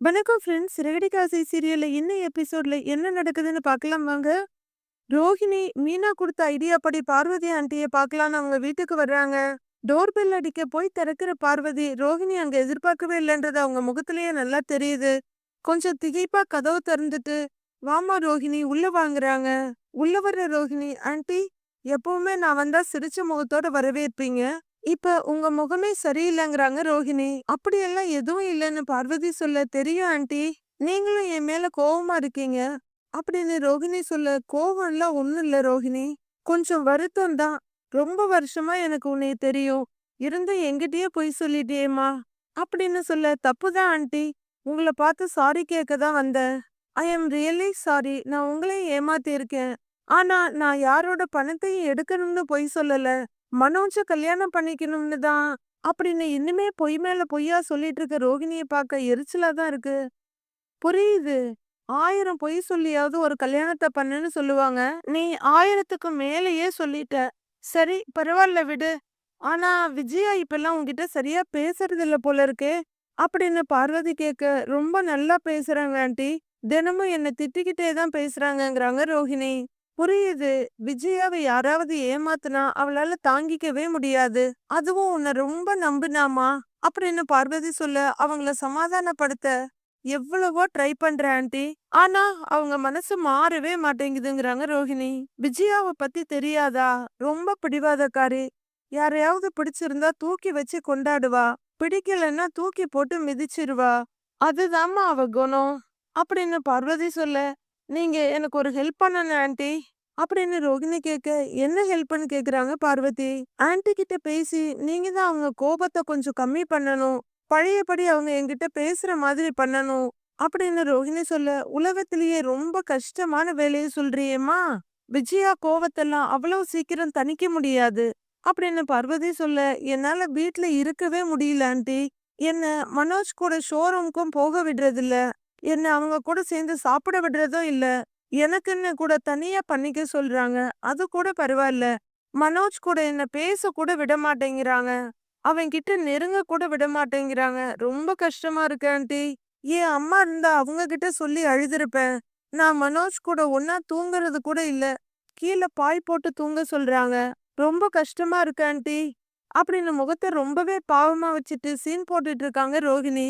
வணக்கம் ஃப்ரெண்ட்ஸ் ரெகடிகாசி சீரியல்ல இன்னும் எபிசோட்ல என்ன நடக்குதுன்னு பார்க்கலாம் வாங்க. ரோஹிணி மீனா கொடுத்த ஐடியாப்படி பார்வதி ஆண்டியை பார்க்கலான்னு அவங்க வீட்டுக்கு வர்றாங்க. டோர் பெல் அடிக்க போய் திறக்கிற பார்வதி ரோஹிணி அங்க எதிர்பார்க்கவே இல்லைன்றது அவங்க முகத்திலேயே நல்லா தெரியுது. கொஞ்சம் திகைப்பா கதவு திறந்துட்டு வாமா ரோஹிணி உள்ள வாங்குறாங்க. உள்ள வர்ற ரோஹிணி ஆண்டி எப்பவுமே நான் வந்தா சிரிச்ச முகத்தோட வரவேற்பீங்க இப்ப உங்க முகமே சரியில்லைங்கிறாங்க ரோஹிணி. அப்படியெல்லாம் எதுவும் இல்லைன்னு பார்வதி சொல்ல தெரியும் ஆண்டி. நீங்களும் என் மேல கோவமா இருக்கீங்க. அப்படின்னு ரோஹிணி சொல்ல கோபம்லாம் ஒன்றும் ஒண்ணும் இல்ல ரோஹிணி. கொஞ்சம் வருத்தம் தான். ரொம்ப வருஷமா எனக்கு உன்னை தெரியும். இருந்தும் எங்கிட்டயே பொய் சொல்லிட்டியேம்மா. அப்படின்னு சொல்ல தப்புதான் ஆண்டி. உங்களை பார்த்து சாரி கேட்க தான் வந்தேன். ஐ எம் ரியலி சாரி நான் உங்களையும் ஏமாத்தி இருக்கேன் ஆனா நான் யாரோட பணத்தையும் எடுக்கணும்னு பொய் சொல்லல. மனோஜ கல்யாணம் பண்ணிக்கணும்னு தான் அப்படின்னு இன்னுமே பொய் மேல பொய்யா சொல்லிட்டு இருக்க ரோகிணியை பார்க்க எரிச்சலா தான் இருக்கு. புரியுது. ஆயிரம் பொய் சொல்லியாவது ஒரு கல்யாணத்தை பண்ணுன்னு சொல்லுவாங்க. நீ ஆயிரத்துக்கு மேலேயே சொல்லிட்ட. சரி பரவாயில்ல விடு. ஆனா விஜயா இப்பெல்லாம் உன்கிட்ட சரியா பேசுறது இல்ல போல இருக்கே அப்படின்னு பார்வதி கேட்க ரொம்ப நல்லா பேசுறாங்க ஆண்டி. தினமும் என்ன திட்டிக்கிட்டே தான் பேசுறாங்கங்கிறாங்க ரோஹிணி புரியுது. விஜயாவை யாராவது ஏமாத்துனா அவளால தாங்கிக்கவே முடியாது. அதுவும் உன்னை ரொம்ப நம்புனாமா? அப்படின்னு பார்வதி சொல்ல அவங்கள சமாதானப்படுத்த எவ்வளவோ ட்ரை பண்ற ஆண்டி. ஆனா அவங்க மனசு மாறவே மாட்டேங்குதுங்கிறாங்க ரோஹிணி. விஜயாவை பத்தி தெரியாதா? ரொம்ப பிடிவாதக்காரி. யாரையாவது பிடிச்சிருந்தா தூக்கி வச்சு கொண்டாடுவா. பிடிக்கலன்னா தூக்கி போட்டு மிதிச்சிருவா. அதுதாம்மா அவ குணம். அப்படின்னு பார்வதி சொல்ல நீங்க எனக்கு ஒரு ஹெல்ப் பண்ணணும் ஆண்டி. அப்படின்னு ரோகிணி கேட்க என்ன ஹெல்ப்னு கேக்குறாங்க பார்வதி? ஆன்டி கிட்ட பேசி நீங்க தான் அவங்க கோபத்தை கொஞ்சம் கம்மி பண்ணணும். பழையபடி அவங்க என்கிட்ட பேசுற மாதிரி பண்ணணும். அப்படின்னு ரோஹிணி சொல்ல உலகத்திலேயே ரொம்ப கஷ்டமான வேலையை சொல்றியேம்மா. விஜயா கோவத்தெல்லாம் அவ்வளவு சீக்கிரம் தணிக்க முடியாது. அப்படின்னு பார்வதி சொல்ல என்னால வீட்ல இருக்கவே முடியல ஆண்டி. என்ன மனோஜ் கூட ஷோரூம்க்கும் போக விடுறதில்ல. என்ன அவங்க கூட சேர்ந்து சாப்பிட விடுறதும் இல்ல. எனக்குன்னு கூட தனியா பண்ணிக்க சொல்றாங்க. அது கூட பரவாயில்ல. மனோஜ் கூட என்ன பேச கூட விட மாட்டேங்கிறாங்க. அவன் கிட்ட நெருங்க கூட விட மாட்டேங்கிறாங்க. ரொம்ப கஷ்டமா இருக்கு ஆண்டி. என் அம்மா இருந்தா அவங்க கிட்ட சொல்லி அழுதுருப்பேன். நான் மனோஜ் கூட ஒன்னா தூங்குறது கூட இல்ல. கீழே பாய் போட்டு தூங்க சொல்றாங்க. ரொம்ப கஷ்டமா இருக்கு ஆண்டி. அப்படின்னு முகத்தை ரொம்பவே பாவமா வச்சுட்டு சீன் போட்டுட்டு இருக்காங்க ரோகிணி.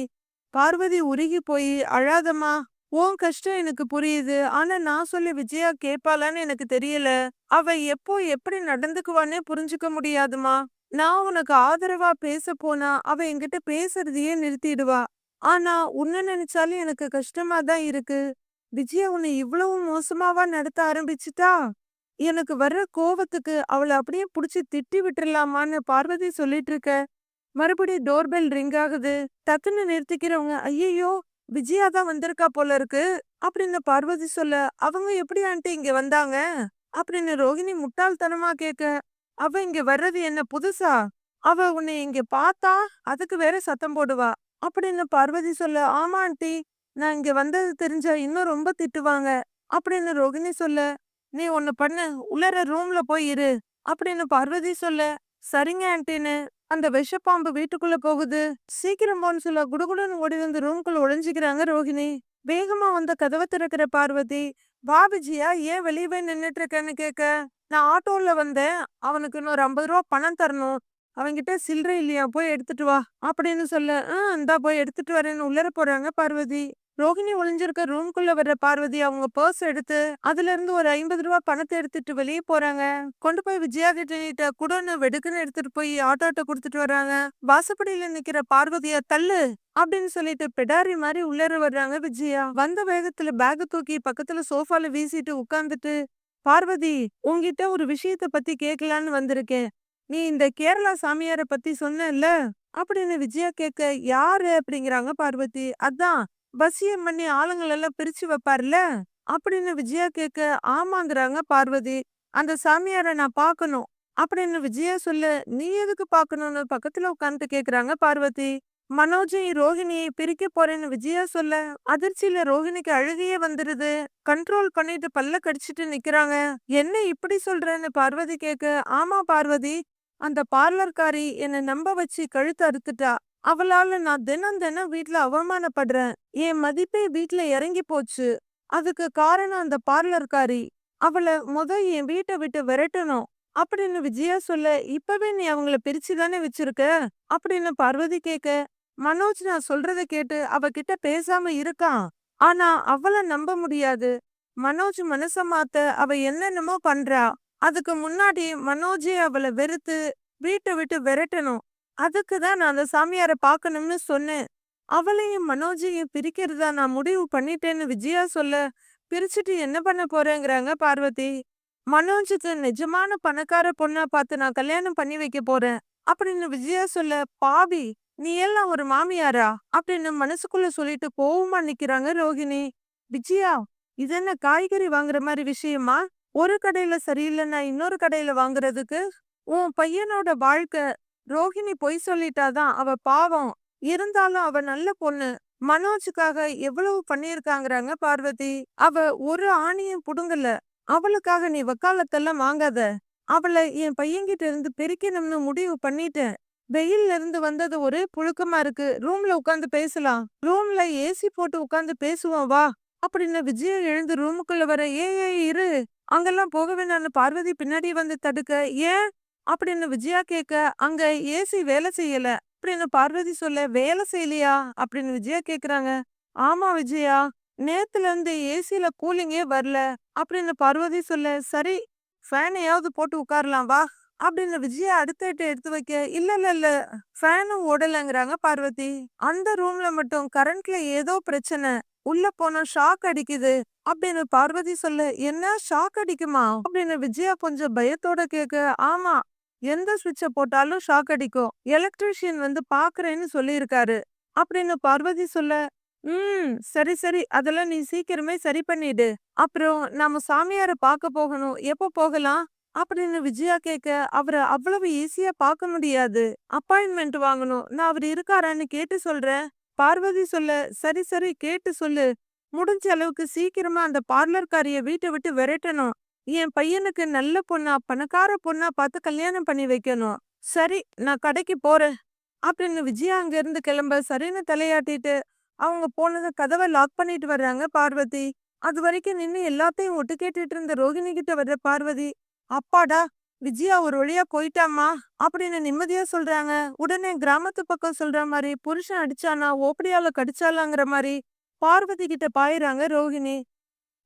பார்வதி உருகி போய் அழாதம்மா உன் கஷ்டம் எனக்கு புரியுது. ஆனா நான் சொல்லி விஜயா கேட்பாளான்னு எனக்கு தெரியல. அவ எப்போ எப்படி நடந்துக்குவானே புரிஞ்சுக்க முடியாதுமா நான் உனக்கு ஆதரவா பேச போனா அவ என்கிட்ட பேசுறதையே நிறுத்திடுவா. ஆனா உன்ன நினைச்சாலும் எனக்கு கஷ்டமா தான் இருக்கு. விஜயா உன்னை இவ்வளவு மோசமாவா நடத்த ஆரம்பிச்சுட்டா? எனக்கு வர்ற கோவத்துக்கு அவளை அப்படியே புடிச்சு திட்டி விட்டுடலாமான்னு பார்வதி சொல்லிட்டு இருக்க. மறுபடியும் டோர்பெல் ரிங் ஆகுது. டக்குன்னு நிறுத்திக்கிறவங்க ஐயையோ விஜயா தான் வந்திருக்கா போல இருக்கு. அப்படின்னு பார்வதி சொல்ல அவங்க எப்படி ஆண்டி இங்க வந்தாங்க? அப்படின்னு ரோஹிணி முட்டாள்தனமா கேட்க அவ இங்க வர்றது என்ன புதுசா? அவ உன்னை இங்க பார்த்தா அதுக்கு வேற சத்தம் போடுவா. அப்படின்னு பார்வதி சொல்ல ஆமா ஆண்டி நான் இங்க வந்தது தெரிஞ்சா இன்னும் ரொம்ப திட்டுவாங்க. அப்படின்னு ரோகிணி சொல்ல நீ ஒன்னு பண்ணு உள்ளர ரூம்ல போய் இரு. அப்படின்னு பார்வதி சொல்ல சரிங்க ஆன்ட்டின்னு. அந்த விஷப்பாம்பு வீட்டுக்குள்ள போகுது. சீக்கிரம் போன்னு சொல்ல குடுகுடன் ஓடி வந்து ரூம்குள்ள ஒளிஞ்சுக்கிறாங்க ரோஹிணி. வேகமா வந்த கதவை திறக்கிற பார்வதி பாபுஜியா ஏன் வெளியவே நின்னுட்டு இருக்கேன்னு கேட்க நான் ஆட்டோல வந்தேன். அவனுக்கு இன்னொரு ஐம்பது ரூபா பணம் தரணும். அவன்கிட்ட சில்லறை இல்லையா? போய் எடுத்துட்டு வா. அப்படின்னு சொல்ல ஆ இந்தா போய் எடுத்துட்டு வரேன்னு உள்ளர போறாங்க பார்வதி. ரோஹிணி ஒளிஞ்சிருக்க ரூம்குள்ள வர்ற பார்வதி அவங்க பர்ஸ் எடுத்து அதுல இருந்து ஒரு ஐம்பது ரூபாய் பணத்தை எடுத்துட்டு வெளியே போறாங்க. கொண்டு போய் விஜயா கிட்ட குடோன்னு வெடுக்குன்னு எடுத்துட்டு போய் ஆட்டோட்ட கொடுத்துட்டு வர்றாங்க. வாசப்படியில நிக்கிற பார்வதியா தள்ளு அப்படின்னு சொல்லிட்டு பெடாரி மாதிரி உள்ளர வர்றாங்க விஜயா. வந்த வேகத்துல பேக தூக்கி பக்கத்துல சோஃபால வீசிட்டு உட்காந்துட்டு பார்வதி உன்கிட்ட ஒரு விஷயத்த பத்தி கேட்கலான்னு வந்திருக்கேன். நீ இந்த கேரளா சாமியார பத்தி சொன்னல அப்படின்னு விஜயா கேட்க யாரு? அப்படிங்கிறாங்க பார்வதி. அதான் வசியம் பண்ணி ஆளுங்களெல்லாம் பிரிச்சு வைப்பார்ல? அப்படின்னு விஜயா கேட்க ஆமாங்கிறாங்க பார்வதி. அந்த சாமியார நான் பாக்கணும் அப்படின்னு விஜயா சொல்ல நீ எதுக்கு பாக்கணும்னு பக்கத்துல உட்காந்து கேக்குறாங்க பார்வதி. மனோஜையும் ரோஹிணியை பிரிக்க போறேன்னு விஜயா சொல்ல அதிர்ச்சியில ரோஹிணிக்கு அழுகையே வந்துருது. கண்ட்ரோல் பண்ணிட்டு பல்ல கடிச்சிட்டு நிக்கிறாங்க. என்ன இப்படி சொல்றேன்னு பார்வதி கேட்க ஆமா பார்வதி. அந்த பார்லர்காரி என்னை நம்ப வச்சு கழுத்து அறுத்துட்டா. அவளால நான் தினம் தினம் வீட்டுல அவமானப்படுறேன். என் மதிப்பே வீட்ல இறங்கி போச்சு. அதுக்கு காரணம் அந்த பார்லர்காரி. அவளை முத என் வீட்டை விட்டு விரட்டணும். அப்படின்னு விஜயா சொல்ல இப்பவே நீ அவங்கள பிரிச்சு தானே வச்சிருக்க? அப்படின்னு பார்வதி கேட்க மனோஜ் நான் சொல்றத கேட்டு அவகிட்ட பேசாம இருக்கான். ஆனா அவளை நம்ப முடியாது. மனோஜ் மனச மாத்த அவ என்னென்னமோ பண்றா. அதுக்கு முன்னாடி மனோஜே அவளை வெறுத்து வீட்டை விட்டு விரட்டணும். அதுக்கு தான் நான் அந்த சாமியாரை பார்க்கணும்னு சொன்னேன். அவளையும் மனோஜையும் பிரிக்கிறதா நான் முடிவு பண்ணிட்டேன்னு விஜயா சொல்ல பிரிச்சுட்டு என்ன பண்ண போறேங்கிறாங்க பார்வதி. மனோஜுக்கு நிஜமான பணக்கார பொண்ணா பார்த்து நான் கல்யாணம் பண்ணி வைக்க போறேன். அப்படின்னு விஜயா சொல்ல பாவி நீ எல்லாம் ஒரு மாமியாரா? அப்படின்னு மனசுக்குள்ள சொல்லிட்டு கோவமா நிக்கிறாங்க ரோஹிணி. விஜயா இது என்ன காய்கறி வாங்குற மாதிரி விஷயமா? ஒரு கடையில சரியில்லைன்னா இன்னொரு கடையில வாங்குறதுக்கு? உன் பையனோட வாழ்க்கை ரோஹிணி பொய் சொல்லிட்டாதான் அவ பாவம். இருந்தாலும் அவ நல்ல பொண்ணு. மனோஜுக்காக எவ்வளவு பண்ணியிருக்காங்கிறாங்க பார்வதி? அவ ஒரு ஆணியும் புடுங்கல. அவளுக்காக நீ வக்காலத்தெல்லாம் வாங்காத. அவளை என் பையன்கிட்ட இருந்து பிரிக்கணும்னு முடிவு பண்ணிட்டேன். வெயில்ல இருந்து வந்தது ஒரு புழுக்கமா இருக்கு. ரூம்ல உட்காந்து பேசலாம். ரூம்ல ஏசி போட்டு உட்காந்து பேசுவோம் வா. அப்படின்னு விஜயம் எழுந்து ரூமுக்குள்ள வர ஏ ஏ இரு. அங்கெல்லாம் போக வேண்டாம்னு பார்வதி பின்னாடி வந்து தடுக்க. ஏன்? அப்படின்னு விஜயா கேட்க அங்க ஏசி வேலை செய்யல அப்படின்னு பார்வதி சொல்ல வேலை செய்யலையா? அப்படின்னு விஜயா கேக்குறாங்க. ஆமா விஜயா நேத்துல இருந்து ஏசில கூலிங்கே வரல அப்படின்னு பார்வதி சொல்ல சரி ஃபேனையாவது போட்டு உட்காரலாம் வா அப்படின்னு விஜயா அடுத்த எட்டு எடுத்து வைக்க இல்ல இல்ல இல்ல ஃபேனும் ஓடலங்கிறாங்க பார்வதி. அந்த ரூம்ல மட்டும் கரண்ட்ல ஏதோ பிரச்சனை உள்ள போனா ஷாக் அடிக்குது அப்படின்னு பார்வதி சொல்ல என்ன ஷாக் அடிக்குமா? அப்படின்னு விஜயா கொஞ்சம் பயத்தோட கேக்க ஆமா எந்த சுவிட்ச போட்டாலும் ஷாக் அடிக்கும். எலக்ட்ரிஷியன் வந்து பாக்குறேன்னு சொல்லியிருக்காரு. அப்படின்னு பார்வதி சொல்ல ம் சரி சரி அதெல்லாம் நீ சீக்கிரமே சரி பண்ணிடு. அப்புறம் நாம சாமியார பார்க்க போகணும். எப்போ போகலாம்? அப்படின்னு விஜயா கேட்க அவரை அவ்வளவு ஈஸியா பார்க்க முடியாது. அப்பாயின்மெண்ட் வாங்கணும். நான் அவர் இருக்காரான்னு கேட்டு சொல்றேன். பார்வதி சொல்ல சரி சரி கேட்டு சொல்லு. முடிஞ்ச அளவுக்கு சீக்கிரமா அந்த பார்லர்காரிய வீட்டை விட்டு விரட்டணும். என் பையனுக்கு நல்ல பொண்ணா பணக்கார பொண்ணா பார்த்து கல்யாணம் பண்ணி வைக்கணும். சரி நான் கடைக்கு போறேன். அப்படின்னு விஜயா அங்க இருந்து கிளம்ப சரின்னு தலையாட்டிட்டு அவங்க போனதை கதவை லாக் பண்ணிட்டு வர்றாங்க பார்வதி. அது வரைக்கும் நின்னு எல்லாத்தையும் ஒட்டு கேட்டுட்டு இருந்த ரோகிணி கிட்ட வர்ற பார்வதி அப்பாடா விஜயா ஒரு வழியா போயிட்டாமா அப்படின்னு நிம்மதியா சொல்றாங்க. உடனே கிராமத்து பக்கம் சொல்ற மாதிரி புருஷன் அடிச்சானா ஓப்படியால கடிச்சாலாங்கிற மாதிரி பார்வதி கிட்ட பாயிறாங்க ரோகிணி.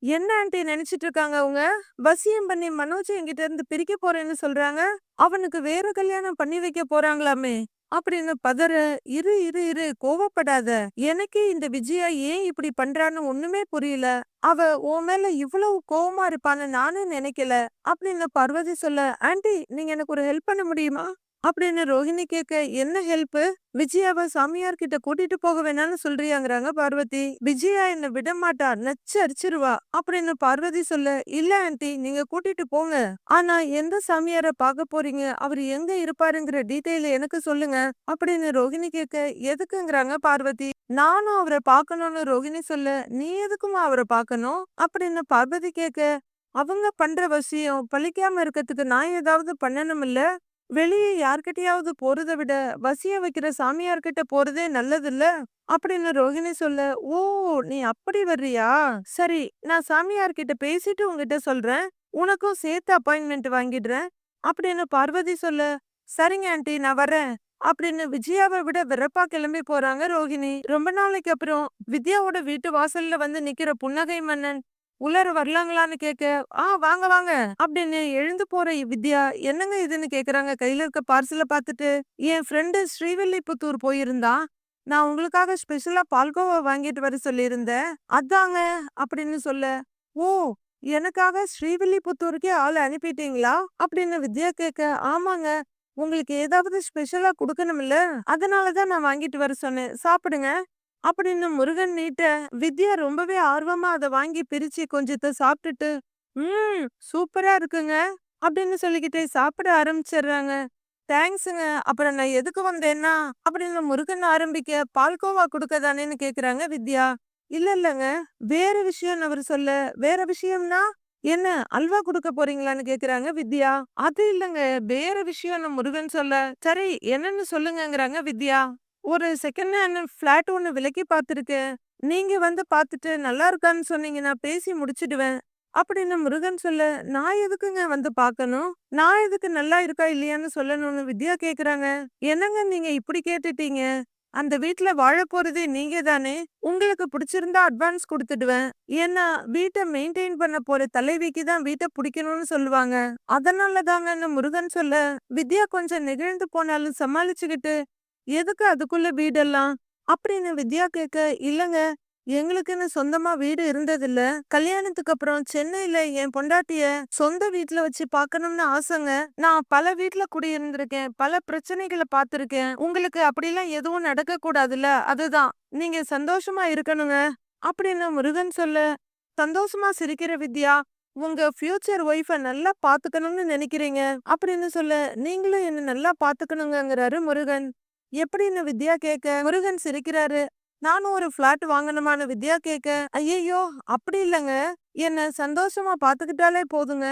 என்ன ஆண்டி நினைச்சிட்டு இருக்காங்க அவங்க? வசியம் பண்ணி மனோஜ் என்கிட்ட இருந்து பிரிக்க போறேன்னு சொல்றாங்க. அவனுக்கு வேற கல்யாணம் பண்ணி வைக்க போறாங்களாமே. அப்படின்னு பதற இரு இரு இரு கோவப்படாத. எனக்கு இந்த விஜயா ஏன் இப்படி பண்றான்னு ஒண்ணுமே புரியல. அவ உன் மேல இவ்வளவு கோவமா இருப்பான்னு நானும் நினைக்கல அப்படின்னு பார்வதி சொல்ல ஆண்டி நீங்க எனக்கு ஒரு ஹெல்ப் பண்ண முடியுமா? அப்படின்னு ரோஹிணி கேட்க என்ன ஹெல்ப் விஜயாவை சாமியார் கிட்ட கூட்டிட்டு போக வேணாம்னு சொல்றியாங்கிறாங்க பார்வதி. விஜயா என்ன விட மாட்டா நச்சு அரிச்சிருவா அப்படின்னு பார்வதி சொல்ல இல்ல ஆண்டி நீங்க கூட்டிட்டு போங்க. ஆனா எந்த சாமியார பார்க்க போறீங்க? அவர் எங்க இருப்பாருங்கிற டீட்டெயில் எனக்கு சொல்லுங்க அப்படின்னு ரோஹிணி கேட்க எதுக்குங்கிறாங்க பார்வதி? நானும் அவரை பார்க்கணும்னு ரோஹிணி சொல்ல நீ எதுக்குமா அவரை பார்க்கணும்? அப்படின்னு பார்வதி கேட்க அவங்க பண்ற விஷயம் பழிக்காம இருக்கிறதுக்கு நான் ஏதாவது பண்ணணும் இல்ல வெளியே யார்கிட்டயாவது போறத விட வசிய வைக்கிற சாமியார்கிட்ட போறதே நல்லதில்ல? அப்படின்னு ரோஹிணி சொல்ல ஓ நீ அப்படி வர்றியா? சரி நான் சாமியார்கிட்ட பேசிட்டு உங்ககிட்ட சொல்றேன். உனக்கும் சேர்த்து அப்பாயின்மெண்ட் வாங்கிடுறேன். அப்படின்னு பார்வதி சொல்ல சரிங்க ஆண்டி நான் வரேன் அப்படின்னு விஜயாவை விட வெறப்பா கிளம்பி போறாங்க ரோஹிணி. ரொம்ப நாளைக்கு அப்புறம் வித்யாவோட வீட்டு வாசல்ல வந்து நிக்கிற புன்னகை மன்னன். உள்ளார வரலாங்களான்னு கேட்க ஆ வாங்க வாங்க அப்படின்னு எழுந்து போற வித்யா என்னங்க இதுன்னு கேக்குறாங்க? கையில இருக்க பார்சல பார்த்துட்டு என் ஃப்ரெண்டு ஸ்ரீவில்லிபுத்தூர் போயிருந்தான் நான் உங்களுக்காக ஸ்பெஷலா பால்கோவா வாங்கிட்டு வர சொல்லியிருந்தேன். அதாங்க அப்படின்னு சொல்ல ஓ எனக்காக ஸ்ரீவில்லிபுத்தூருக்கே ஆள் அனுப்பிட்டீங்களா? அப்படின்னு வித்யா கேட்க ஆமாங்க உங்களுக்கு ஏதாவது ஸ்பெஷலா கொடுக்கணும்ல அதனாலதான் நான் வாங்கிட்டு வர சொன்னேன். சாப்பிடுங்க. அப்படின்னு முருகன் நீட்ட வித்யா ரொம்பவே ஆர்வமா அதை வாங்கி பிரிச்சு கொஞ்சத்தை சாப்பிட்டுட்டு ம் சூப்பரா இருக்குங்க அப்படின்னு சொல்லிக்கிட்டே சாப்பிட ஆரம்பிச்சிடுறாங்க. தேங்க்ஸுங்க. அப்புறம் நான் எதுக்கு வந்தேன்னா அப்படின்னு முருகன் ஆரம்பிக்க பால்கோவா கொடுக்க தானேன்னு கேக்குறாங்க வித்யா. இல்ல இல்லங்க. வேற விஷயம் அவர் சொல்ல. வேற விஷயம்னா என்ன? அல்வா கொடுக்க போறீங்களான்னு கேக்குறாங்க வித்யா. அது இல்லங்க. வேற விஷயம் முருகன் சொல்ல. சரி என்னன்னு சொல்லுங்கங்கிறாங்க வித்யா. ஒரு செகண்ட் ஹேண்ட் ஃப்ளாட் ஒன்று விலக்கி பார்த்துருக்கேன். நீங்க வந்து பார்த்துட்டு நல்லா இருக்கான்னு சொன்னீங்க நான் பேசி முடிச்சிடுவேன். அப்படின்னு முருகன் சொல்ல, நான் எதுக்குங்க வந்து பார்க்கணும்? நான் எதுக்கு நல்லா இருக்கா இல்லையான்னு சொல்லணும்னு வித்யா கேக்குறாங்க. என்னங்க நீங்க இப்படி கேட்டுட்டீங்க? அந்த வீட்டுல வாழ போறதே நீங்க தானே! உங்களுக்கு பிடிச்சிருந்தா அட்வான்ஸ் கொடுத்துடுவேன் ஏன்னா வீட்ட மெயின்டைன் பண்ண போற தலைவிக்கு தான் வீட்ட பிடிக்கணும்னு சொல்லுவாங்க. அதனால தாங்கன்னு முருகன் சொல்ல, வித்யா கொஞ்சம் நெகிழ்ந்து போனாலும் சமாளிச்சுக்கிட்டு, எதுக்கு அதுக்குள்ள வீடெல்லாம்? அப்படின்னு வித்யா கேட்க, இல்லங்க எங்களுக்குன்னு சொந்தமா வீடு இருந்ததில்ல. கல்யாணத்துக்கு அப்புறம் சென்னையில என் பொண்டாட்டிய சொந்த வீட்டுல வச்சு பார்க்கணும்னு ஆசைங்க. நான் பல வீட்ல குடியிருந்திருக்கேன். பல பிரச்சனைகள பார்த்திருக்கேன். உங்களுக்கு அப்படிலாம் எதுவும் நடக்க கூடாதுல்ல. அதுதான். நீங்க சந்தோஷமா இருக்கணுங்க. அப்படின்னு முருகன் சொல்ல, சந்தோஷமா சிரிக்கிற வித்யா, உங்க ஃபியூச்சர் ஒய்ஃப நல்லா பாத்துக்கணும்னு நினைக்கிறீங்க. அப்படின்னு சொல்ல, நீங்களும் என்ன நல்லா பாத்துக்கணுங்கிறாரு முருகன். எப்படின்னு வித்யா கேட்க, முருகன் சிரிக்கிறாரு. நானும் ஒரு ஃபிளாட் வாங்கணுமான வித்யா கேட்க, ஐயையோ! அப்படி இல்லங்க. என்ன சந்தோஷமா பார்த்துக்கிட்டாலே போதுங்க.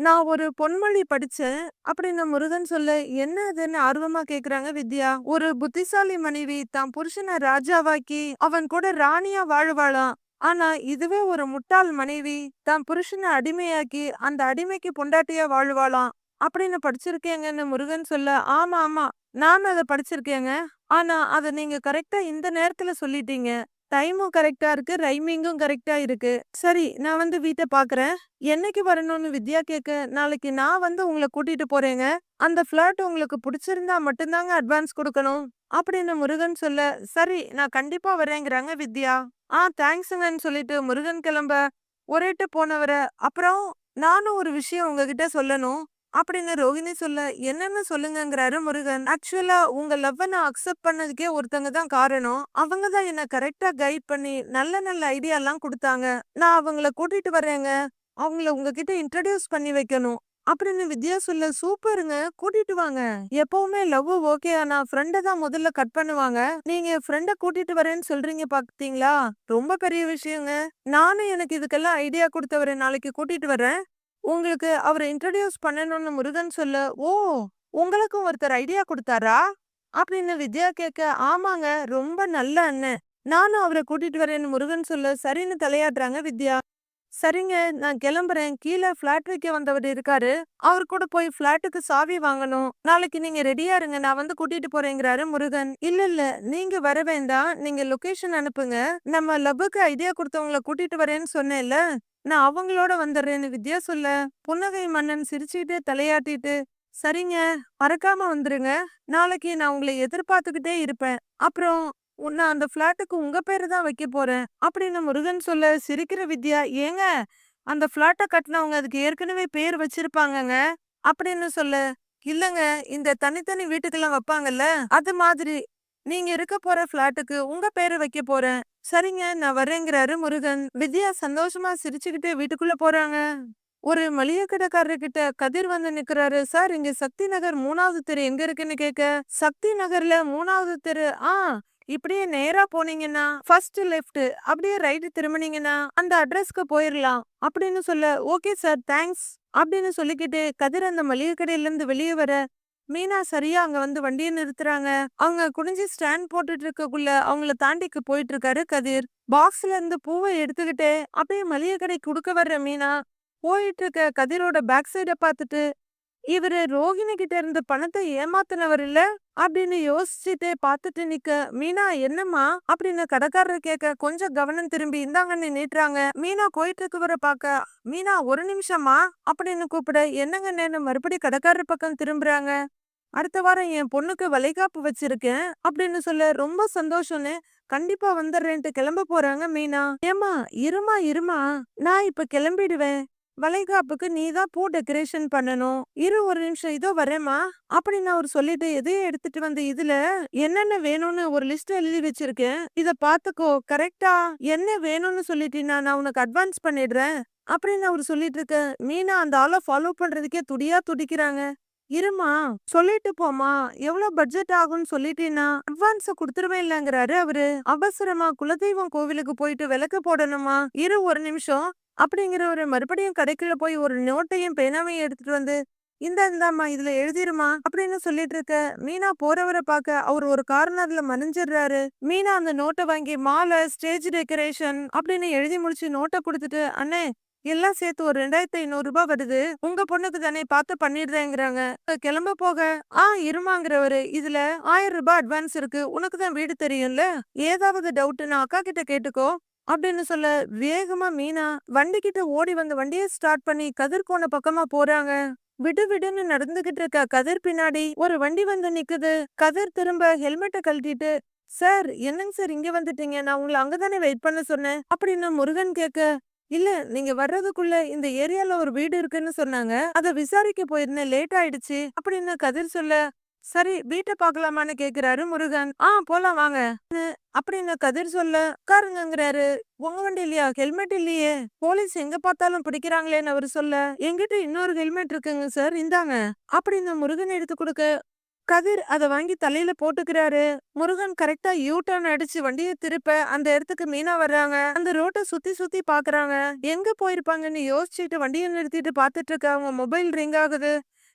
நான் ஒரு பொன்மொழி படிச்சேன். அப்படின்னு முருகன் சொல்ல, என்ன இதுன்னு ஆர்வமா கேக்குறாங்க வித்யா. ஒரு புத்திசாலி மனைவி தான் புருஷன ராஜாவாக்கி, அவன் கூட ராணியா வாழ்வாளாம் ஆனா இதுவே ஒரு முட்டாள் மனைவி தான் புருஷனை அடிமையாக்கி, அந்த அடிமைக்கு பொண்டாட்டியா வாழ்வாளாம் அப்படின்னு படிச்சிருக்கேங்கன்னு முருகன் சொல்ல, ஆமா ஆமா. நானும் அத படிச்சிருக்கேங்க. ஆனா அத நீங்க கரெக்டா இந்த நேரத்துல சொல்லிட்டீங்க. டைமும் கரெக்டா இருக்கு. ரைமிங்கும் கரெக்ட்டா இருக்கு. சரி நான் வந்து வீட்ட பாக்குறேன் என்னைக்கு வரணும்னு வித்யா கேட்க, நாளைக்கு நான் வந்து உங்கள கூட்டிட்டு போறேங்க. அந்த ஃபிளாட் உங்களுக்கு பிடிச்சிருந்தா மட்டும்தாங்க அட்வான்ஸ் கொடுக்கணும் அப்படின்னு முருகன் சொல்ல, சரி நான் கண்டிப்பா வரேங்கிறாங்க வித்யா. ஆ தேங்க்ஸுங்கன்னு சொல்லிட்டு முருகன் கிளம்ப, ஒரேட்டு போனவரை அப்புறம் நானும் ஒரு விஷயம் உங்ககிட்ட சொல்லணும். அப்படின்னு ரோஹிணி சொல்ல, என்னன்னு சொல்லுங்கங்கிறாரு முருகன். ஆக்சுவலா உங்க லவ்வ நான் அக்செப்ட் பண்ணதுக்கே ஒருத்தங்க தான் காரணம். அவங்க தான் என்ன கரெக்டா கைட் பண்ணி நல்ல நல்ல ஐடியாலாம் குடுத்தாங்க. நான் அவங்கள கூட்டிட்டு வரேங்க. அவங்கள உங்ககிட்ட இன்ட்ரடியூஸ் பண்ணி வைக்கணும். அப்படின்னு வித்யா சொல்ல, சூப்பருங்க. கூட்டிட்டு வாங்க. எப்பவுமே லவ் ஓகே ஆனா ஃப்ரெண்ட தான் முதல்ல கட் பண்ணுவாங்க. நீங்க ஃப்ரெண்ட கூட்டிட்டு வரேன்னு சொல்றீங்க பாத்தீங்களா? ரொம்ப பெரிய விஷயங்க. நானும் எனக்கு இதுக்கெல்லாம் ஐடியா குடுத்தவர நாளைக்கு கூட்டிட்டு வரேன். உங்களுக்கு அவர இன்ட்ரடியூஸ் பண்ணணும்னு முருகன் சொல்ல, ஓ! உங்களுக்கும் ஒருத்தர் ஐடியா கொடுத்தாரா அப்படின்னு வித்யா கேட்க, ஆமாங்க. ரொம்ப நல்ல அண்ணன். நானும் அவர கூட்டிட்டு வரேன்னு முருகன் சொல்ல, சரின்னு தலையாடுறாங்க வித்யா. சரிங்க நான் கிளம்புறேன். கீழ ஃபிளாட் வைக்க வந்தவர் இருக்காரு. அவர் கூட போய் ஃபிளாட்டுக்கு சாவி வாங்கணும். நாளைக்கு நீங்க ரெடியா இருங்க. நான் வந்து கூட்டிட்டு போறேங்கிறாரு முருகன். இல்ல இல்ல நீங்க வர வேண்டாம். நீங்க லொகேஷன் அனுப்புங்க. நம்ம லபுக்கு ஐடியா கொடுத்தவங்கள கூட்டிட்டு வரேன்னு சொன்னேன்ல. நான் அவங்களோட வந்துடுறேன்னு வித்யா சொல்ல, புன்னகை மன்னன் சிரிச்சுக்கிட்டு தலையாட்டிட்டு, சரிங்க. மறக்காம வந்துருங்க. நாளைக்கு நான் உங்களை எதிர்பார்த்துக்கிட்டே இருப்பேன். அப்புறம் உன்னை நான் அந்த ஃப்ளாட்டுக்கு உங்க பேரு தான் வைக்க போறேன். அப்படின்னு முருகன் சொல்ல, சிரிக்கிற வித்யா, ஏங்க அந்த ஃப்ளாட்டை கட்டுனவங்க அதுக்கு ஏற்கனவே பேர் வச்சிருப்பாங்கங்க. அப்படின்னு சொல்ல, இல்லங்க இந்த தனித்தனி வீட்டுக்கெல்லாம் வைப்பாங்கல்ல அது மாதிரி. நீங்க இருக்க போற ஃப்ளாட்டுக்கு உங்க பேரு வைக்க போறேன். சரிங்க நான் வரேங்கிறாரு முருகன். வித்யா சந்தோஷமா சிரிச்சுக்கிட்டே வீட்டுக்குள்ள போறாங்க. ஒரு மளிகை கடைக்காரர்கிட்ட கதிர் வந்து நிக்கிறாரு. சார் இங்க சக்தி நகர் மூணாவது தெரு எங்க இருக்குன்னு கேட்க, சக்தி நகர்ல மூணாவது தெரு ஆ இப்படியே நேரா போனீங்கன்னா ஃபர்ஸ்ட் லெஃப்ட் அப்படியே ரைட்டு திரும்பினீங்கன்னா அந்த அட்ரஸ்க்கு போயிடலாம் அப்படின்னு சொல்ல, ஓகே சார் தேங்க்ஸ். அப்படின்னு சொல்லிக்கிட்டு கதிர் அந்த மளிகை கடையிலேருந்து இருந்து வெளிய வர, மீனா சரியா அங்க வந்து வண்டிய நிறுத்துறாங்க. அவங்க குனிஞ்சு ஸ்டாண்ட் போட்டுட்டு இருக்கக்குள்ள அவங்கள தாண்டிக்கு போயிட்டு இருக்காரு கதிர். பாக்ஸ்ல இருந்து பூவ எடுத்துக்கிட்டே அப்படியே மளிகை கடை குடுக்க வர்ற மீனா, போயிட்டு இருக்க கதிரோட பேக் சைட பார்த்துட்டு, இவரு ரோஹிணி கிட்ட இருந்த பணத்தை ஏமாத்தினவர் இல்ல? அப்படின்னு யோசிச்சுட்டே பார்த்துட்டு நிக்க, மீனா என்னம்மா? அப்படின்னு கடைக்காரர் கேட்க, கொஞ்சம் கவனம் திரும்பி இந்தாங்கன்னு நீட்டுறாங்க. மீனா போயிட்டு இருக்கவர பார்க்க, மீனா ஒரு நிமிஷமா? அப்படின்னு கூப்பிட, என்னங்கண்ணேன்னு மறுபடியும் கடைக்காரர் பக்கம் திரும்புறாங்க. அடுத்த வாரம் என் பொண்ணுக்கு வளைகாப்பு வச்சிருக்கேன். அப்படின்னு சொல்ல, ரொம்ப சந்தோஷம்னு கண்டிப்பா வந்துடுறேன்ட்டு கிளம்ப போறாங்க மீனா. ஏம்மா இருமா இருமா நான் இப்ப கிளம்பிடுவேன். வளைகாப்புக்கு நீ தான் பூ டெக்கரேஷன் பண்ணணும். இரு ஒரு நிமிஷம் இதோ வரேம்மா. அப்படின்னு அவரு சொல்லிட்டு எதையும் எடுத்துட்டு வந்து இதுல என்னென்ன வேணும்னு ஒரு லிஸ்ட் எழுதி வச்சிருக்கேன். இத பாத்துக்கோ. கரெக்டா என்ன வேணும்னு சொல்லிட்டீன்னா நான் உனக்கு அட்வான்ஸ் பண்ணிடுறேன். அப்படின்னு அவரு சொல்லிட்டு இருக்க, மீனா அந்த ஆள ஃபாலோ பண்றதுக்கே துடியா துடிக்கிறாங்க. இருமா சொல்லிட்டு போமா எவ்வளவு பட்ஜெட் ஆகும்னு சொல்லிட்டீன்னா அட்வான்ஸ குடுத்துருவேன்லங்கிறாரு அவரு. அவசரமா குலதெய்வம் கோவிலுக்கு போயிட்டு விளக்கு போடணுமா. இரு ஒரு நிமிஷம். அப்படிங்கிறவரு மறுபடியும் கடைக்குள்ள போய் ஒரு நோட்டையும் பேனாவையும் எடுத்துட்டு வந்து, இந்த இந்தாம்மா இதுல எழுதிருமா அப்படின்னு சொல்லிட்டு இருக்க மீனா போறவரை பார்க்க அவர் ஒரு கார்னர்ல மறைஞ்சிடுறாரு. மீனா அந்த நோட்டை வாங்கி மாலை ஸ்டேஜ் டெக்கரேஷன் அப்படின்னு எழுதி முடிச்சு நோட்டை கொடுத்துட்டு அண்ணே எல்லாம் சேர்த்து ஒரு ரெண்டாயிரத்தி ஐநூறு ரூபாய் வருது. உங்க பொண்ணுக்கு தானே பார்த்து பண்ணிடுறேங்கிறாங்க. கிளம்ப போக. ஆ இருமாங்கிறவரு இதுல ஆயிரம் ரூபாய் அட்வான்ஸ் இருக்கு. உனக்கு தான் வீடு தெரியும்ல? ஏதாவது டவுட்னா அக்கா கிட்ட கேட்டுக்கோ. அப்படின்னு சொல்ல வேகமா மீனா வண்டி கிட்ட ஓடி வந்து வண்டியை ஸ்டார்ட் பண்ணி கதிர்கோண பக்கமா போறாங்க. விடு விடுன்னு நடந்துகிட்டு இருக்க கதிர் பின்னாடி ஒரு வண்டி வந்து நிக்குது. கதிர் திரும்ப ஹெல்மெட்டை கழட்டிட்டு சார் என்னங்க சார் இங்க வந்துட்டீங்க? நான் உங்களை அங்கதானே வெயிட் பண்ண சொன்னேன். அப்படின்னு முருகன் கேட்க இல்ல நீங்க வர்றதுக்குள்ள இந்த ஏரியால ஒரு வீடு இருக்குன்னு சொன்னாங்க. அத விசாரிக்க போயிருந்தேன். லேட் ஆயிடுச்சு. அப்படின்னு கதிர் சொல்ல சரி வீட்டை பாக்கலாமான்னு கேக்குறாரு முருகன். ஆ போலாம் வாங்க. அப்படின்னு கதிர் சொல்ல உட்காருங்கிறாரு உங்க வண்டி இல்லையா ஹெல்மெட் இல்லையே. போலீஸ் எங்க பார்த்தாலும் பிடிக்கிறாங்களேன்னு அவர் சொல்ல எங்கிட்ட இன்னொரு ஹெல்மெட் இருக்குங்க சார். இந்தாங்க. அப்படின்னு முருகன் எடுத்து கொடுக்க கதிர் அதை வாங்கி தலையில போட்டுக்கிறாரு. முருகன் கரெக்டா யூ டர்ன் அடிச்சு வண்டியை திருப்ப அந்த இடத்துக்கு மீனா வர்றாங்க. அந்த ரோட்டை சுத்தி சுத்தி பாக்குறாங்க. எங்க போயிருப்பாங்கன்னு யோசிச்சுட்டு வண்டியை நிறுத்திட்டு பாத்துட்டு இருக்காங்க மொபைல் ரிங் ஆகுது.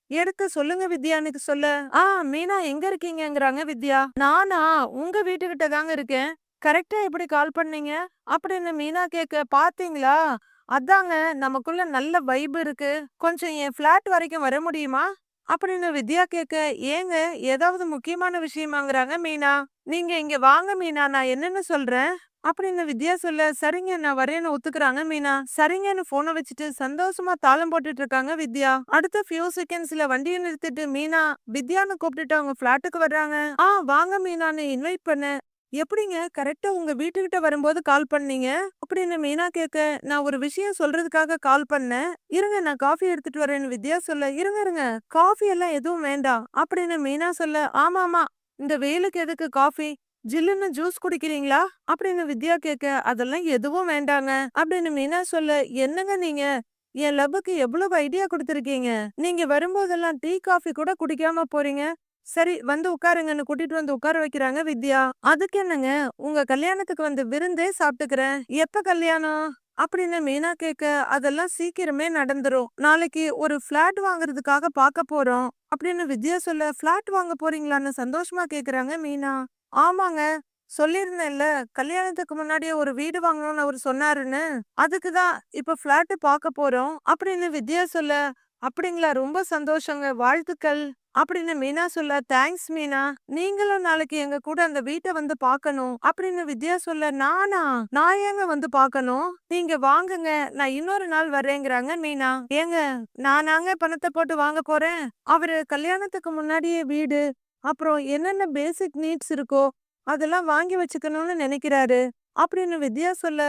எடுத்து சொல்லுங்க வித்யானுக்கு சொல்ல. ஆ மீனா எங்க இருக்கீங்கங்கிறாங்க வித்யா. நானா உங்க வீட்டுக்கிட்ட தாங்க இருக்கேன். கரெக்டா எப்படி கால் பண்ணீங்க? அப்படின்னு மீனா கேக்க பாத்தீங்களா? அதாங்க நமக்குள்ள நல்ல வைப் இருக்கு. கொஞ்சம் என் ஃபிளாட் வரைக்கும் வர முடியுமா? அப்படின்னு வித்யா கேக்க ஏங்க ஏதாவது முக்கியமான விஷயமாங்கறாங்க மீனா. நீங்க இங்க வாங்க மீனா நான் என்னன்னு சொல்றேன். அப்படின்னு வித்யா சொல்ல சரிங்க நான் வரேன்னு ஒத்துக்குறாங்க மீனா? சரிங்கன்னு போனை வச்சுட்டு சந்தோஷமா தாளம் போட்டுட்டு இருக்காங்க வித்யா? அடுத்த ஃபியூ செகண்ட்ஸ்ல வண்டியை நிறுத்திட்டு மீனா வித்யான்னு கூப்பிட்டுட்டு அவங்க பிளாட்டுக்கு வர்றாங்க. ஆ வாங்க மீனான்னு இன்வைட் பண்ண. எப்படிங்க? கரெக்டா உங்க வீட்டுக்கிட்ட வரும்போது கால் பண்ணீங்க? அப்படின்னு மீனா கேட்க நான் ஒரு விஷயம் சொல்றதுக்காக கால் பண்ணேன். இருங்க நான் காஃபி எடுத்துட்டு வரேன்னு வித்யா சொல்ல இருங்க இருங்க. காஃபி எல்லாம் எதுவும் வேண்டாம். அப்படின்னு மீனா சொல்ல ஆமாமா. இந்த வெயிலுக்கு எதுக்கு காஃபி ஜில்லுன்னு ஜூஸ் குடிக்கிறீங்களா? அப்படின்னு வித்யா கேட்க அதெல்லாம் எதுவும் வேண்டாங்க. அப்படின்னு மீனா சொல்ல என்னங்க நீங்க? என் லவ்வுக்கு எவ்வளவு ஐடியா கொடுத்துருக்கீங்க? நீங்க வரும்போதெல்லாம் டீ காஃபி கூட குடிக்காம போறீங்க. சரி வந்து உட்காருங்கன்னு கூட்டிட்டு வந்து உட்கார வைக்கிறாங்க வித்யா. அதுக்கு என்னங்க? உங்க கல்யாணத்துக்கு வந்து விருந்தே சாப்பிட்டுக்கிறேன். எப்ப கல்யாணம்? அப்படின்னு மீனா கேட்க அதெல்லாம் சீக்கிரமே நடந்துரும். நாளைக்கு ஒரு பிளாட் வாங்குறதுக்காக பார்க்க போறோம். அப்படின்னு வித்யா சொல்ல பிளாட் வாங்க போறீங்களான்னு சந்தோஷமா கேக்குறாங்க மீனா. ஆமாங்க. சொல்லியிருந்தேன்ல. கல்யாணத்துக்கு முன்னாடியே ஒரு வீடு வாங்கணும்னு அவர் சொன்னாருன்னு. அதுக்குதான் இப்ப பிளாட் பார்க்க போறோம். அப்படின்னு வித்யா சொல்ல அப்படிங்களா ரொம்ப சந்தோஷங்க. வாழ்த்துக்கள். அப்படின்னு மீனா சொல்ல தேங்க்ஸ் மீனா. நீங்களும் நாளைக்கு எங்க கூட அந்த வீட்டை வந்து பார்க்கணும். அப்படின்னு வித்யா சொல்ல நானா? நான் ஏங்க வந்து பார்க்கணும்? நீங்க வாங்குங்க. நான் இன்னொரு நாள் வர்றேங்கிறாங்க மீனா. ஏங்க நானாங்க பணத்தை போட்டு வாங்க போறேன். அவரு கல்யாணத்துக்கு முன்னாடியே வீடு அப்புறம் என்னென்ன பேசிக் நீட்ஸ் இருக்கோ அதெல்லாம் வாங்கி வச்சுக்கணும்னு நினைக்கிறாரு. அப்படின்னு வித்யா சொல்ல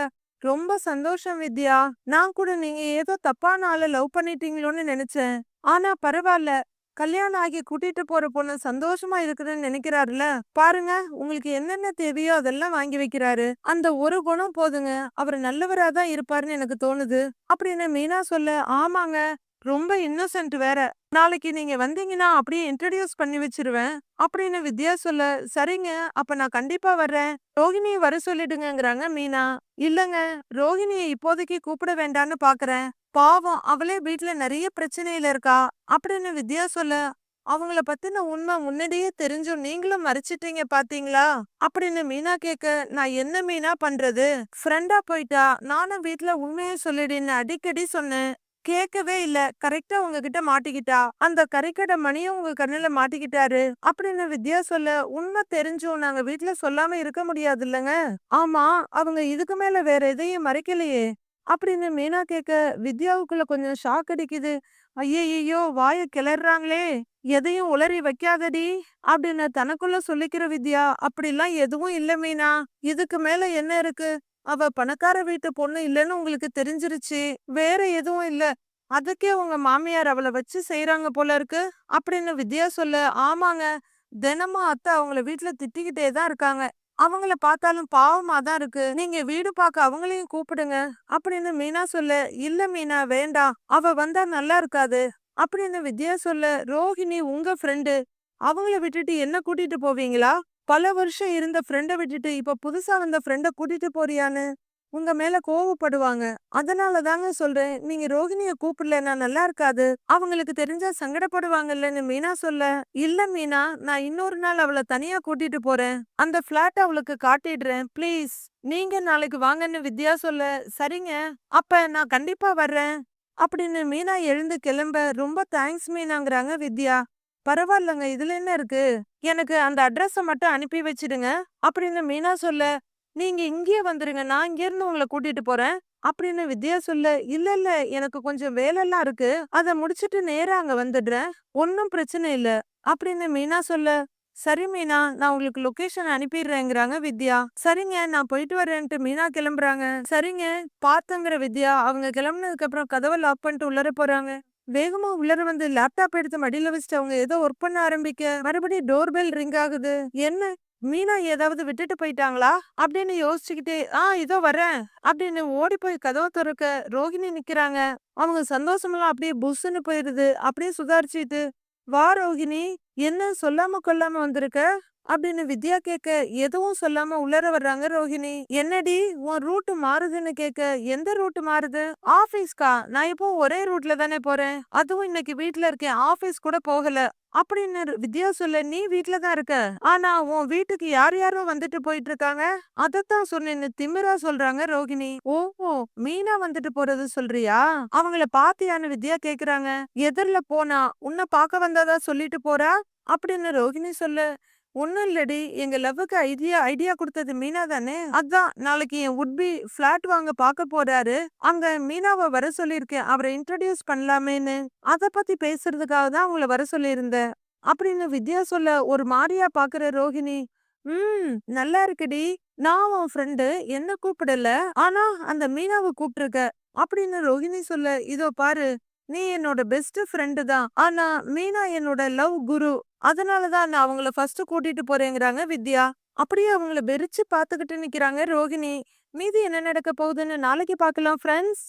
ரொம்ப சந்தோஷம் வித்யா. நான் கூட நீங்க ஏதோ தப்பான ஆள லவ் பண்ணிட்டீங்களோன்னு நினைச்சேன். ஆனா பரவாயில்ல கல்யாணம் ஆகி கூட்டிட்டு போற பொண்ணு சந்தோஷமா இருக்குதுன்னு நினைக்கிறாருல பாருங்க உங்களுக்கு என்னென்ன தேவையோ அதெல்லாம் வாங்கி வைக்கிறாரு. அந்த ஒரு குணம் போதுங்க. அவர் நல்லவரா தான் இருப்பாருன்னு எனக்கு தோணுது. அப்படின்னு மீனா சொல்ல ஆமாங்க. ரொம்ப இன்னசென்ட் வேற. நாளைக்கு நீங்க வந்தீங்கன்னா அப்படியே இன்ட்ரடியூஸ் பண்ணி வச்சிருவேன். அப்படின்னு வித்யா சொல்ல சரிங்க அப்ப நான் கண்டிப்பா வர்றேன். ரோஹிணியை வர சொல்லிடுங்கிறாங்க மீனா. இல்லங்க ரோஹிணியை இப்போதைக்கு கூப்பிட வேண்டான்னு பாக்குறேன். பாவம் அவளே வீட்ல நிறைய பிரச்சனையில இருக்கா. அப்படின்னு வித்யா சொல்ல அவங்கள பத்தின உண்மை முன்னாடியே தெரிஞ்சும் நீங்களும் மறைச்சிட்டீங்க பாத்தீங்களா? அப்படின்னு மீனா கேக்க நான் என்ன மீனா பண்றது? ஃப்ரெண்டா போயிட்டா? நானும் வீட்ல உண்மையை சொல்லிடுன்னு அடிக்கடி சொன்னேன். கேட்கவே இல்ல. கரெக்டா உங்ககிட்ட மாட்டிக்கிட்டா? அந்த கறிக்கடை மணியும் உங்க கண்ணுல மாட்டிக்கிட்டாரு? அப்படின்னு வித்யா சொல்ல உண்மை தெரிஞ்சும் நாங்க வீட்டுல சொல்லாம இருக்க முடியாது இல்லைங்க ஆமா அவங்க இதுக்கு மேல வேற எதையும் மறைக்கலையே. அப்படின்னு மீனா கேட்க வித்யாவுக்குள்ள கொஞ்சம் ஷாக் அடிக்குது. ஐயையோ வாய கிளறாங்களே எதையும் உளறி வைக்காதடி. அப்படின்னு தனக்குள்ள சொல்லிக்கிற வித்யா அப்படிலாம் எதுவும் இல்ல மீனா. இதுக்கு மேல என்ன இருக்கு? அவ பணக்கார வீட்டு பொண்ணு இல்லைன்னு உங்களுக்கு தெரிஞ்சிருச்சு. வேற எதுவும் இல்ல. அதுக்கே உங்க மாமியார் அவளை வச்சு செய்யறாங்க போல இருக்கு. அப்படின்னு வித்யா சொல்ல ஆமாங்க. தினமும் அத்தை அவங்கள வீட்டுல திட்டிக்கிட்டே தான் இருக்காங்க. அவங்கள பார்த்தாலும் பாவமா தான் இருக்கு. நீங்க வீடு பார்க்க அவங்களையும் கூப்பிடுங்க. அப்படின்னு மீனா சொல்ல இல்ல மீனா வேண்டாம். அவ வந்தா நல்லா இருக்காது. அப்படின்னு வித்யா சொல்ல ரோஹிணி உங்க ஃப்ரெண்டு அவங்கள விட்டுட்டு என்ன கூட்டிட்டு போவீங்களா? பல வருஷம் இருந்த ஃப்ரெண்ட விட்டுட்டு இப்ப புதுசா வந்த ஃப்ரெண்ட கூட்டிட்டு போறியான்னு உங்க மேல கோவப்படுவாங்க. அதனால தாங்க சொல்றேன் நீங்க ரோகிணிய கூப்பிடலன்னா நல்லா இருக்காது. அவங்களுக்கு தெரிஞ்சா சங்கடப்படுவாங்கல்லன்னு மீனா சொல்ல இல்ல மீனா நான் இன்னொரு நாள் அவளை தனியா கூட்டிட்டு போறேன். அந்த பிளாட் அவளுக்கு காட்டிடுறேன். ப்ளீஸ் நீங்க நாளைக்கு வாங்கன்னு வித்யா சொல்ல சரிங்க அப்ப நான் கண்டிப்பா வர்றேன். அப்படின்னு மீனா எழுந்து கிளம்ப ரொம்ப தேங்க்ஸ் மீனாங்கிறாங்க வித்யா. பரவாயில்லங்க. இதுல என்ன இருக்கு? எனக்கு அந்த அட்ரஸ மட்டும் அனுப்பி வச்சிடுங்க. அப்படின்னு மீனா சொல்ல நீங்க இங்கேயே வந்துருங்க. நான் இங்க இருந்து உங்களை கூட்டிட்டு போறேன். அப்படின்னு வித்யா சொல்ல இல்ல இல்ல. எனக்கு கொஞ்சம் வேலைலாம் இருக்கு. அத முடிச்சிட்டு நேரா அங்க வந்துடுறேன். ஒன்னும் பிரச்சனை இல்ல. அப்படின்னு மீனா சொல்ல சரி மீனா. நான் உங்களுக்கு லொகேஷன் அனுப்பிடுறேங்கிறாங்க வித்யா. சரிங்க. நான் போயிட்டு வரேன்ட்டு மீனா கிளம்புறாங்க. சரிங்க. பாத்துங்கிற வித்யா. அவங்க கிளம்புனதுக்கு அப்புறம் கதவை லாக் பண்ணிட்டு உள்ளர போறாங்க. வேகமா உள்ளர வந்து லேப்டாப் எடுத்து மடியில வச்சுட்டு அவங்க ஏதோ ஒர்க் பண்ண ஆரம்பிக்க மறுபடியும் டோர் பெல் ரிங் ஆகுது. என்ன? மீனா ஏதாவது விட்டுட்டு போயிட்டாங்களா? அப்படின்னு யோசிச்சுக்கிட்டே ஆ இதோ வரேன் அப்படின்னு ஓடி போய் கதவை திறக்க ரோகிணி நிக்கிறாங்க. அவங்க சந்தோஷமெல்லாம் அப்படியே புஷ்ஷுன்னு போயிருது. அப்படியே சுதாரிச்சுட்டு வா ரோகிணி என்ன சொல்லாம கொல்லாம வந்திருக்க? அப்படின்னு வித்யா கேட்க எதுவும் சொல்லாம உள்ளர வர்றாங்க ரோஹிணி. என்னடி உன் ரூட் மாறுதுன்னு கேட்க எந்த ரூட் மாறுது? ஆபீஸ்க்கா நான் இப்போ ஒரே ரூட்ல தானே போறேன். அதுவும் இன்னைக்கு வீட்டுல இருக்கேன். ஆபீஸ் கூட போகல. அப்படின்னு வித்யா சொல்ல நீ வீட்டுல தான் இருக்க. ஆனா உன் வீட்டுக்கு யார் யாரோ வந்துட்டு போயிட்டு இருக்காங்க? அதத்தான் சொன்னேன்னு திமிரா சொல்றாங்க ரோகிணி ஓஹோ! மீனா வந்துட்டு போறது சொல்றியா? அவங்கள பாத்தியான்னு வித்யா கேக்குறாங்க. எதிரில போனா உன்னை பார்க்க வந்தாதான் சொல்லிட்டு போறா? அப்படின்னு ரோகிணி சொல்ல ஒன்றும் இல்லடி. எங்க லவ்வுக்கு ஐடியா ஐடியா கொடுத்தது மீனா தானே? அதான் நாளைக்கு என் உட்பி பிளாட் வாங்க பார்க்க போறாரு. அங்க மீனாவை வர சொல்லியிருக்கேன். அவரை இன்ட்ரடியூஸ் பண்ணலாமேன்னு. அத பத்தி பேசுறதுக்காக தான் அவங்கள வர சொல்லியிருந்தேன். அப்படின்னு வித்யா சொல்ல ஒரு மாரியா பாக்குற ரோஹிணி ம் நல்லா இருக்குடி. நான் உன் ஃப்ரெண்டு என்ன கூப்பிடல? ஆனா அந்த மீனாவை கூப்பிட்டுருக்க. அப்படின்னு ரோஹிணி சொல்ல இதோ பாரு. நீ என்னோட பெஸ்ட் ஃப்ரெண்டு தான். ஆனா மீனா என்னோட லவ் குரு. அதனாலதான் நான் அவங்கள ஃபர்ஸ்ட் கூட்டிட்டு போறேங்கிறாங்க வித்யா. அப்படியே அவங்கள வெறிச்சு பார்த்துக்கிட்டு நிக்கிறாங்க ரோகிணி. மீதி என்ன நடக்க போகுதுன்னு நாளைக்கு பார்க்கலாம் ஃப்ரெண்ட்ஸ்